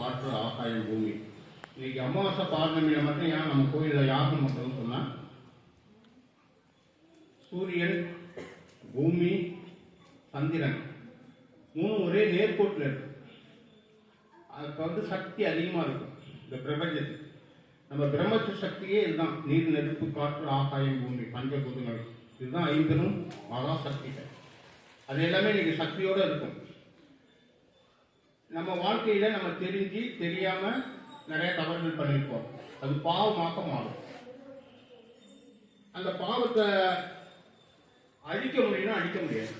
காற்று ஆகாயம் பூமி. இன்னைக்கு அமாவாசை பௌர்ணமியில மட்டும் ஏன் நம்ம கோயிலில் யாகம் மட்டும் சொன்னா சூரியன் பூமி சந்திரன் மூணு ஒரே நேர்கோட்டில் இருக்கு. அதுக்கு வந்து சக்தி அதிகமாக இருக்கும் இந்த பிரபஞ்சத்துக்கு நம்ம பிரம்மத்து சக்தியே இதுதான். நீர் நெருப்பு காற்று ஆகாயம் பூமி பஞ்சபூதங்கள் இதுதான் ஐம்பெரும் மகா சக்திகள். அது எல்லாமே இன்னைக்கு சக்தியோட இருக்கும். நம்ம வாழ்க்கையில நம்ம தெரிஞ்சு தெரியாம நிறைய தவறுகள் பண்ணியிருப்போம். அது பாவமாக மாறும். அந்த பாவத்தை அழிக்க முடியும்னா அழிக்க முடியாது.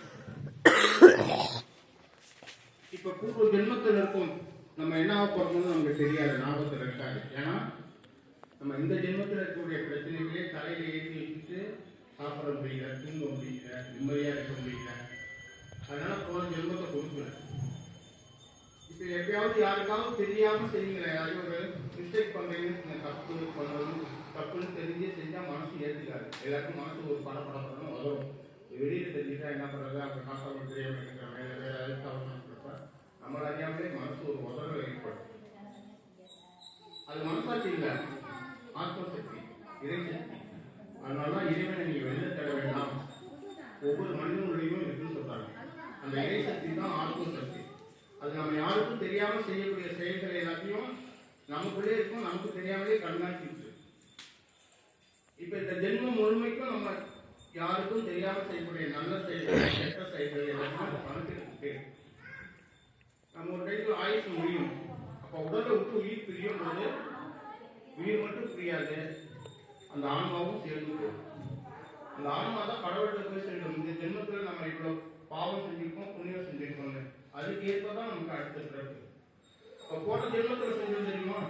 இப்ப பூர்வ ஜென்மத்தில் இருக்கும் நம்ம என்ன ஆக போறோம்னு நமக்கு தெரியாது ஞாபகத்தில் இருக்காது. ஏன்னா நம்ம இந்த ஜென்மத்தில் இருக்கக்கூடிய பிரச்சனைகளே தலையில ஏற்றி வச்சுட்டு சாப்பிட முடியல தூங்க முடியல நிம்மதியா இருக்க முடியல. அதனால போன ஜென்மத்தை கொடுக்கல. எப்பயாவது யாருக்காவது தெரியாம செய்யுங்களேன் யாரும் ஒரு மிஸ்டேக் பண்றீங்கன்னு தப்பு பண்ணணும் தப்புன்னு தெரிஞ்சே செஞ்சா மனசு ஏத்துக்காது. எல்லாருக்கும் மனசு ஒரு படப்படப்படணும் வரும். வெளியில தெரிஞ்சுட்டா என்ன பண்றது? அப்புறம் காசா தெரியாம இருக்கிறாங்க இல்ல வேற ஏதாவது தவறு நம்மள அறியாமலே மனசு ஒரு உதறல் ஏற்படும் அது மனசாட்சி இல்ல ஆத்மசக்தி இறைசக்தி அதனால இறைவனை நீங்க வெளில தேட வேண்டாம் ஒவ்வொரு மனிதனுடையும் இருக்குன்னு சொல்றாங்க அந்த இறைசக்தி தான் ஆத்மசக்தி அது நம்ம தெரியாம செய்யக்கூடிய செயல்கள் எல்லாத்தையும் நமக்குள்ளே இருக்கும் நமக்கு தெரியாமலே கண்காணிச்சு இப்ப இந்த ஜென்மம் முழுமைக்கும் நம்ம யாருக்கும் தெரியாம செய்யக்கூடிய நல்ல செயல்கள் கெட்ட செயல்கள் எல்லாத்தையும் நம்ம நம்ம ஒரு டைத்துல ஆயுசு முடியும். அப்ப உடலை விட்டு உயிர் பிரியும் போது உயிர் மட்டும் பிரியாது. அந்த ஆன்மாவும் சேர்ந்து அந்த ஆன்மா தான் கடவுள்கிட்ட போய் சேரும் இந்த ஜென்மத்துல நம்ம இவ்வளவு பாவம் செஞ்சிருக்கோம் புண்ணியம் செஞ்சிருக்கோம்னு. அதுக்கு ஏற்பதான் நமக்கு அடுத்த பிறகு போன ஜென்மத்தில் செஞ்சது தெரியுமா?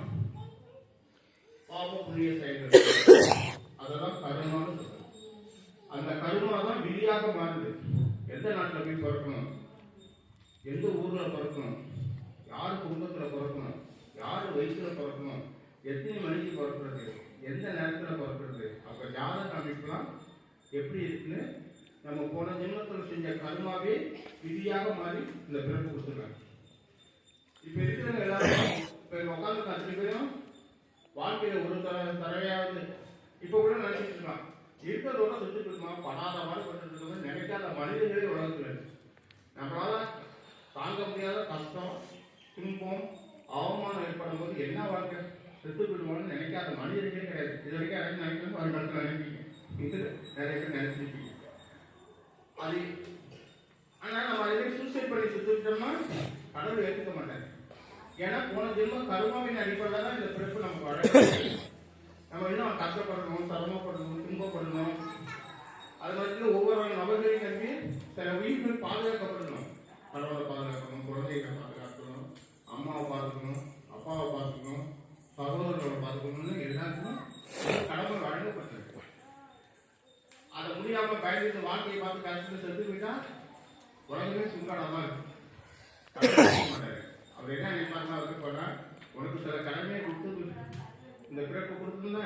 பாப புண்ணிய செயல்கள். அதெல்லாம் கருமான்னு அந்த கருமா தான் விதியாக மாறுது. எந்த நாட்டில் போய் பிறக்கணும்? எந்த ஊர்ல பிறக்கணும்? யார் குடும்பத்துல பிறக்கணும்? யார் வயசுல பிறக்கணும்? எத்தனை மணிக்கு பிறக்கிறது? எந்த நேரத்துல பிறக்கிறது? அப்ப ஜாதக அமைப்புலாம் எப்படி இருக்குன்னு நம்ம போன ஜென்மத்தில் செஞ்ச கருமாவே விதியாக மாறி இந்த பிறப்பு கொடுத்துருக்காங்க இப்ப இருக்கிறவங்க எல்லாரும் இப்ப உட்காந்து அத்தனை பேரும் வாழ்க்கையில ஒரு தர தடவையாவது இப்ப கூட நினைச்சிட்டு இருக்கான் இருக்கிறதோட சுத்திட்டு இருக்கோம்? படாத மாதிரி பண்ணிட்டு இருக்கோம்? நினைக்காத மனிதர்களே உலகத்துல இருக்கு. நம்மளால தாங்க முடியாத கஷ்டம் துன்பம் அவமானம் ஏற்படும் போது என்ன வாழ்க்கை? செத்து போயிடுவோம்னு நினைக்காத மனிதர்களே கிடையாது. இது வரைக்கும் யாரும் நினைக்கணும் வருங்காலத்தில் நினைப்பீங்க. இது நிறைய பேர் நினைச்சிருப்பீங்க. அது ஆனால் நம்ம அதே சூசைட் பண்ணி சுத்திட்டோம்னா கடவுள் ஏற்றுக்க மாட்டாங்க ஏன்னா போன ஜென்மம் கருமாவின் அடிப்படையில் தான் இந்த பிறப்பு நமக்கு வழங்க நம்ம இன்னும் கஷ்டப்படணும் சிரமப்படணும் துன்பப்படணும் அது மாதிரி ஒவ்வொரு நபர்களையும் நம்பி சில உயிர்கள் பாதுகாக்கப்படணும் கடவுளை பாதுகாக்கணும் குழந்தைகளை பாதுகாக்கணும் அம்மாவை பார்த்துக்கணும் அப்பாவை பார்த்துக்கணும் சகோதரர்களை பார்த்துக்கணும்னு எல்லாருக்கும் ஒரு கடமை வழங்கப்பட்டிருக்கு அதை முடியாம பயந்துட்டு பார்த்து கஷ்டத்தை செத்து போயிட்டா உலகமே சுங்காடமா இருக்கு அவர் என்ன நினைப்பாருன்னா அவருக்கு போனா உனக்கு சில கடமையை கொடுத்து இந்த பிறப்பு கொடுத்துருந்தா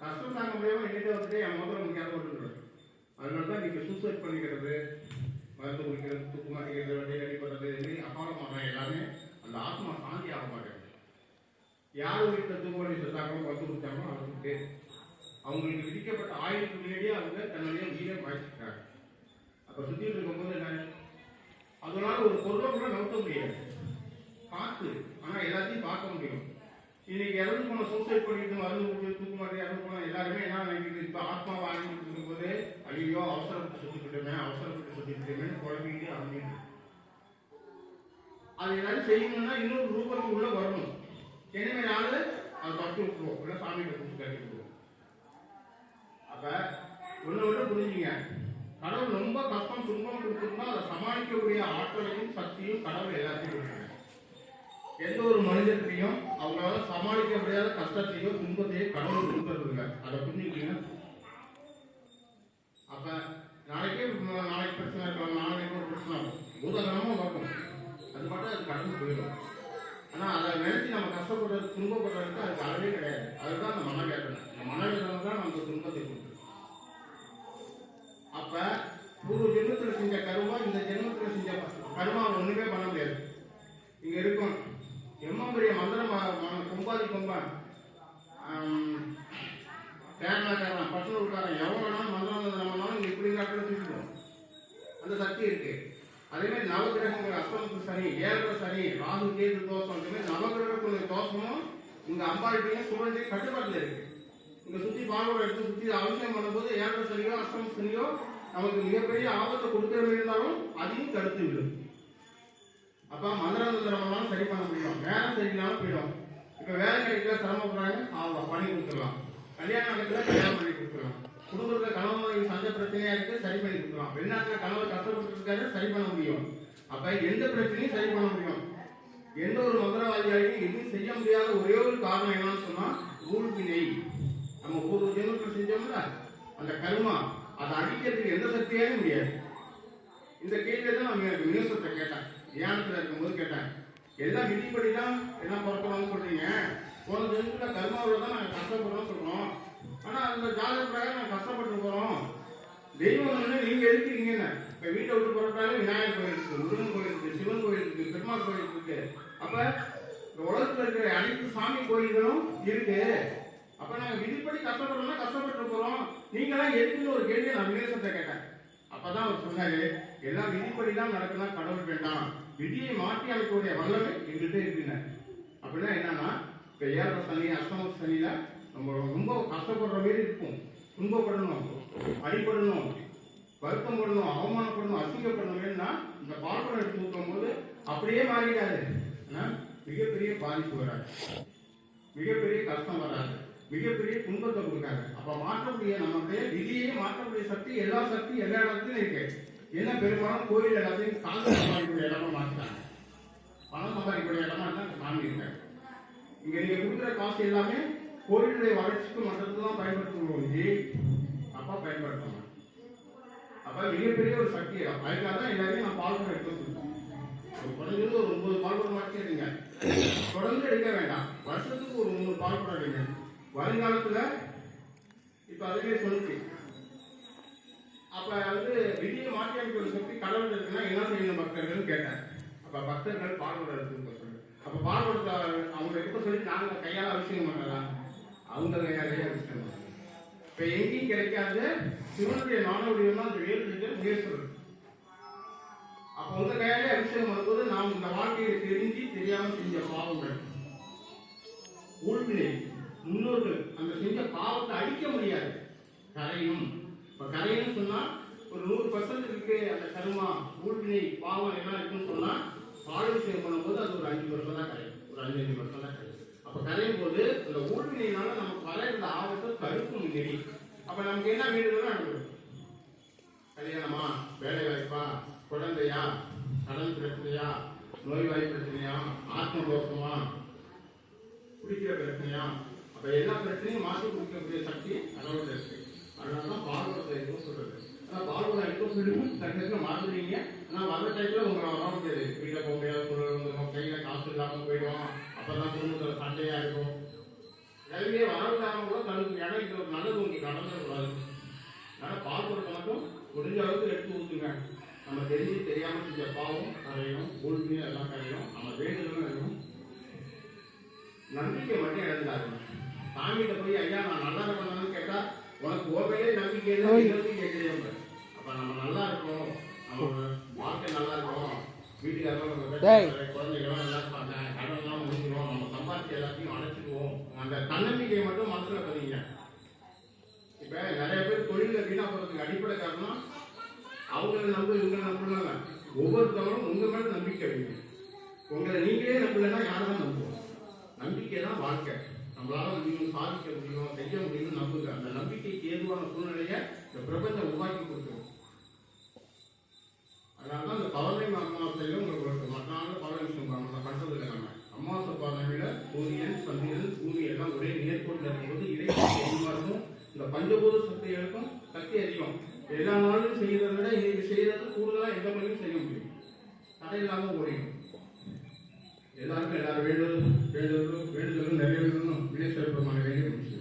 கஷ்டம் தாங்க முடியாம எங்கிட்ட வந்துட்டு என் முதல்ல முடியாத விட்டுருவேன் அதனால தான் நீங்க சூசைட் பண்ணிக்கிறது மருந்து குடிக்கிறது தூக்கு மாட்டிக்கிறது வண்டி அடிப்படுறது இது மாதிரி அபாரமாக எல்லாமே அந்த ஆத்மா சாந்தி ஆக மாட்டேங்குது. யார் வீட்டில் தூக்கு பண்ணி செத்தாங்களோ மருந்து குடித்தாங்களோ அவருக்கு அவங்களுக்கு விதிக்கப்பட்ட ஆயுளுக்கு முன்னாடியே அவங்க தன்னுடைய உயிரை மாற்றிக்கிறாங்க அப்ப சுத்திட்டு இருக்கும்போது என்ன அதனால ஒரு பொருளை கூட நவுத்த முடியாது. பார்த்து ஆனா எல்லாத்தையும் பார்க்க முடியும். இன்னைக்கு இறந்து போன சூசைட் பண்ணிட்டு மருந்து குடிச்சு தூக்கு இறந்து போன எல்லாருமே என்ன நினைக்கிறது? இப்ப ஆத்மா வாங்கிட்டு இருக்கும்போது ஐயோ அவசரப்பட்டு சுத்திக்கிட்டோமே அவசரப்பட்டு சுத்திக்கிட்டோமே குழம்பிக்கிட்டு அப்படின்னு அது எல்லாரும் செய்யணும்னா இன்னொரு ரூபத்துக்கு உள்ள வரணும். எனவே நாள் அது பட்டு விட்டுருவோம். இல்லை சாமி கட்டி விட்டுருவோம் அப்ப ஒண்ணு ஒண்ணு புரிஞ்சுங்க கடவுள் ரொம்ப கஷ்டம் துன்பம் கொடுத்துருந்தா அதை சமாளிக்கக்கூடிய ஆற்றலையும் சக்தியும் கடவுள் எல்லாத்தையும் எந்த ஒரு மனிதர்கிட்டையும் அவங்களால சமாளிக்க முடியாத கஷ்டத்தையோ துன்பத்தையோ கடவுள் கொடுக்கறது இல்லை அதை புரிஞ்சுக்கிட்டீங்க அப்ப நாளைக்கே நாளைக்கு பிரச்சனை இருக்கலாம் நாளைக்கு ஒரு பிரச்சனை இருக்கும் பூதகரமும் நடக்கும் அது மட்டும் அது கடந்து போயிடும். ஆனா அதை நினைச்சு நம்ம கஷ்டப்படுறது துன்பப்படுறதுக்கு அதுக்கு அளவே கிடையாது. அதுதான் அந்த மனவேதனை. அந்த மனவேதனை தான் நமக்கு துன்பத்தை கொடுக்கும் அப்ப பூர்வ ஜென்மத்துல செஞ்ச கருமா இந்த ஜென்மத்துல செஞ்ச கருமா ஒண்ணுமே பண்ண முடியாது. இங்க இருக்கும். எம்ம பெரிய கொம்பாதி கொம்பான். ஆம், பசுனூர்காரன் எவ்வளோ வேணாலும் மந்திரம் நம்மனாலும் இங்க இப்படி காட்டுல தூக்கிடும் அந்த சக்தி இருக்கு. அதே மாதிரி நவகிரகங்கள் அஸ்தமத்து சனி ஏழரை சனி ராகு கேது தோஷம் இந்த மாதிரி நவகிரகங்களுடைய தோஷமும் இங்க அம்பாள்கிட்டையும் சுழந்தையும் கட்டுப்பாட்டில் இருக்கு. இங்க சுத்தி பாகவரம் எடுத்து சுத்தி அவசியம் பண்ணும்போது ஏழரை சனியோ அஷ்டம சனியோ நமக்கு மிகப்பெரிய ஆபத்தை கொடுக்கிற மாதிரி இருந்தாலும் அதையும் தடுத்து விடும். அப்ப மந்திரந்தரமெல்லாம் சரி பண்ண முடியும். வேலை சரியில்லாம போயிடும். இப்ப வேலை கிடைக்கல சிரமப்படுறாங்க? ஆகலாம் பண்ணி கொடுத்துடலாம். கல்யாணம் நடக்கல கல்யாணம் பண்ணி கொடுத்துடலாம். குடும்பத்துல கணவன் சந்த பிரச்சனையா இருக்கு சரி பண்ணி கொடுக்கலாம் வெளிநாட்டுல கணவர் கஷ்டப்பட்டு இருக்காரு சரி பண்ண முடியும். அப்ப எந்த பிரச்சனையும் சரி பண்ண முடியும். எந்த ஒரு மந்திரவாதியாலையும் எதுவும் செய்ய முடியாத ஒரே ஒரு காரணம் என்னன்னு சொன்னா ரூல் வினை நம்ம பூர்வ ஜென்மத்தில் செஞ்சோம்ல? அந்த கருமா அதை அடிக்கிறதுக்கு எந்த சக்தியாலும் முடியாது. இந்த கேள்வியை தான் நான் எனக்கு மினிஸ்டர்கிட்ட கேட்டேன் தியானத்தில் இருக்கும்போது கேட்டேன் எல்லாம் விதிப்படி தான் எல்லாம் பிறக்கணும்னு சொல்றீங்க. போன ஜென்மத்தில் கர்மாவில் தான் நாங்கள் கஷ்டப்படுறோம் சொல்கிறோம் ஆனால் அந்த ஜாதக பிரகாரம் நாங்கள் கஷ்டப்பட்டு போகிறோம் தெய்வம் வந்து நீங்கள் இருக்கிறீங்க இப்போ வீட்டை விட்டு புறப்பட்டாலும் விநாயகர் கோயில் இருக்கு முருகன் கோயில் இருக்கு சிவன் கோயில் இருக்கு பெருமாள் கோயில் இருக்கு. அப்போ இந்த உலகத்தில் இருக்கிற அனைத்து சாமி கோயில்களும் இருக்கு. அப்ப நாங்க விதிப்படி கஷ்டப்படுறோம்னா கஷ்டப்பட்டு போறோம். நீங்க தான் எதுக்குன்னு ஒரு கேள்வியை நான் விமேசத்தை கேட்டேன். அப்பதான் அவர் சொன்னாரு எல்லாம் விதிப்படி தான் நடக்கலாம் கடவுள் வேண்டாம். விதியை மாற்றி அமைக்கக்கூடிய வல்லமை எங்கள்கிட்ட இருக்குங்க அப்படின்னா என்னன்னா இப்ப ஏழரை சனி அஷ்டம சனியில நம்ம ரொம்ப கஷ்டப்படுற மாதிரி இருக்கும். துன்பப்படணும் அடிபடணும் வருத்தம் படணும் அவமானப்படணும் அசிங்கப்படணும் இந்த பால்படம் எடுத்து ஊற்றும் போது அப்படியே மாறிடாது மிகப்பெரிய பாதிப்பு வராது. மிகப்பெரிய கஷ்டம் வராது. மிகப்பெரிய துன்பத்தை கொடுக்காது அப்ப மாற்றக்கூடிய நம்மளுடைய விதியை மாற்றக்கூடிய சக்தி எல்லா சக்தி எல்லா இடத்துலயும் இருக்கு. என்ன பெரும்பாலும் கோயில் எல்லாத்தையும் காசு சம்பாதிக்கக்கூடிய இடமா மாற்றாங்க பணம் சம்பாதிக்கக்கூடிய இடமா தான் சாமி இருக்காங்க இங்க நீங்க கொடுக்குற காசு எல்லாமே கோயிலுடைய வளர்ச்சிக்கு மற்றதுக்கு தான் பயன்படுத்தணும் அப்பா பயன்படுத்தணும். அப்ப மிகப்பெரிய ஒரு சக்தி அதுக்காக தான் எல்லாரையும் நான் பால்குடம் எடுத்து ஒரு குறைஞ்சது ஒரு ஒன்பது பால்குடம் மாற்றி எடுங்க தொடர்ந்து எடுக்க வேண்டாம். வருஷத்துக்கு ஒரு மூணு பால்குடம் எடுங்க. வருங்காலத்துல இப்ப அதுவே சொல்லுச்சு. அப்ப வந்து விதியை மாற்றி அமைக்க ஒரு சக்தி கடவுள் இருக்குன்னா என்ன செய்யணும் பக்தர்கள் கேட்டேன் அப்ப பக்தர்கள் பால்குடம் எடுத்து சொல்லு அப்ப பால்குடத்தை அவங்க எப்ப சொல்லி நாங்க கையால அபிஷேகம் பண்ணலாம் அவங்க கையாலேயே அபிஷேகம் பண்ணலாம் இப்ப எங்கேயும் கிடைக்காத. சிவனுடைய நாணவடிவம் அந்த வேறு இருக்கு முயற்சி அப்ப உங்க கையாலே அபிஷேகம் வரும்போது நாம் இந்த வாழ்க்கையை தெரிஞ்சு தெரியாம செஞ்ச பாவங்கள். ஊழ்வினை. முன்னோர்கள் அந்த செஞ்ச பாவத்தை அழிக்க முடியாது. கரையும். இப்ப கரையும் சொன்னா ஒரு நூறு பர்சன்ட் இருக்கு அந்த கருமா ஊழ்வினை பாவம் எல்லாம் இருக்குன்னு சொன்னா பாலாபிஷேகம் பண்ணும்போது அது ஒரு அஞ்சு வருஷம் தான் கரையும். ஒரு அஞ்சு அஞ்சு வருஷம் தான் கரையும். அப்ப கரையும் போது அந்த ஊழ்வினையினால நமக்கு வர இந்த ஆபத்தை தடுக்கும் நெறி அப்ப நமக்கு என்ன வீடுகளும் நடக்கும் கல்யாணமா வேலை வாய்ப்பா குழந்தையா கடன் பிரச்சனையா நோய்வாய் பிரச்சனையா ஆத்ம தோஷமா குடிக்கிற பிரச்சனையா அப்ப எல்லா பிரச்சனையும் மாற்றி கொடுக்கக்கூடிய சக்தி கடவுள் இருக்கு. அதனாலதான் பால்வரத்தை தைரியம் சொல்றது. ஆனா பால்வரம் எதுவும் சொல்லியும் தங்களுக்கு மாறுறீங்க ஆனா வந்த டைம்ல உங்களை வர முடியாது வீட்டுல போக முடியாது சூழல் வந்துடும் கையில காசு இல்லாம போயிடும் அப்பதான் குடும்பத்துல சண்டையா இருக்கும். கல்வியே வரவில்லாம கூட தனக்கு இடம் இது ஒரு நல்லது. உங்களுக்கு கடந்துடக்கூடாது அதனால பால் மட்டும் முடிஞ்ச அளவுக்கு எடுத்து ஊத்துங்க. நம்ம தெரிஞ்சு தெரியாம செஞ்ச பாவம் கரையும் உள்மையும் எல்லாம் கரையும் நம்ம வேண்டுதலும் நம்பிக்கை மட்டும் இழந்தாருங்க சாமிகிட்ட போய் ஐயா நான் நல்லா இருக்கணும்னு கேட்டா உனக்கு ஓவையிலே நம்பிக்கை கேட்கிறேன் அப்ப. நம்ம நல்லா இருக்கோம் நம்ம வாழ்க்கை நல்லா இருக்கும் வீட்டுக்காரங்க குழந்தைகளும் நல்லா இருப்பாங்க. கடன்லாம் முடிஞ்சிடும் நம்ம சம்பாதிச்சு எல்லாத்தையும் அடைச்சிடுவோம் அந்த தன்னம்பிக்கையை மட்டும் மனசுல பதிங்க இப்ப நிறைய பேர் தொழில வீணா போறதுக்கு அடிப்படை காரணம் அவங்களை நம்ப இவங்களை நம்பலாம் ஒவ்வொருத்தவரும் உங்க மேல நம்பிக்கை வைங்க. உங்களை நீங்களே நம்பலைன்னா யாரும் நம்புவோம் நம்பிக்கை தான் வாழ்க்கை. நம்மளால முடியும் சாதிக்க முடியும்? செய்ய முடியும் நம்புங்க. அந்த நம்பிக்கைக்கு ஏதுவான சூழ்நிலையை இந்த பிரபஞ்சம் உருவாக்கி கொடுத்துரும். அதனால தான் இந்த பௌர்ணமி அமாவாசையில உங்களுக்கு ஒரு மற்ற நாள் பௌர்ணமி சொல்லுவாங்க நம்ம பண்றது இல்லை நம்ம. அமாவாசை பௌர்ணமியில சூரியன் சந்திரன் பூமி எல்லாம் ஒரே நேர்கோட்டில் இருக்கும்போது இடைவெளி அதிகமா இருக்கும். இந்த பஞ்சபூத சக்திகளுக்கும் சக்தி அதிகம். எல்லா நாளும் செய்யறதை விட இன்னைக்கு செய்யறது கூடுதலா எந்த மணியும் செய்ய முடியும். தடை இல்லாமல் ஓடிடும். எல்லாருக்கும் எல்லாரும் வேண்டுதல் வேண்டுதலும் வேண்டுதலும் நிறைவேறணும் வினேஸ்வர பெருமான வேண்டி முடிச்சு